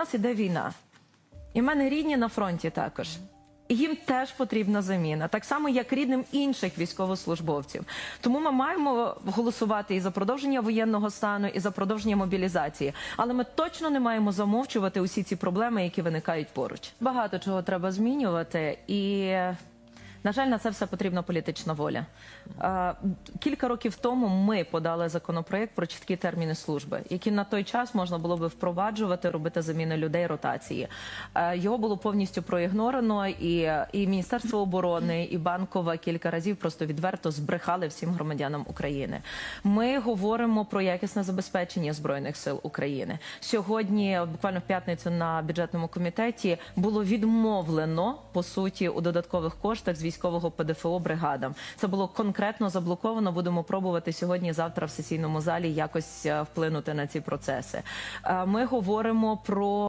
нас іде війна. І в мене рідні на фронті також. Їм теж потрібна заміна, так само як рідним інших військовослужбовців. Тому ми маємо голосувати і за продовження воєнного стану, і за продовження мобілізації. Але ми точно не маємо замовчувати усі ці проблеми, які виникають поруч. Багато чого треба змінювати, і на жаль, на це все потрібна політична воля. Е, Кілька років тому ми подали законопроект про чіткі терміни служби, які на той час можна було би впроваджувати, робити заміни людей ротації. Е, Його було повністю проігнорено, і, і Міністерство оборони, і банкова кілька разів просто відверто збрехали всім громадянам України. Ми говоримо про якісне забезпечення збройних сил України. Сьогодні, буквально в п'ятницю, на бюджетному комітеті було відмовлено по суті у додаткових коштах військового ПДФО бригадам. Це було конкретно заблоковано. Будемо пробувати сьогодні, завтра в сесійному залі якось е, вплинути на ці процеси. Е, Ми говоримо про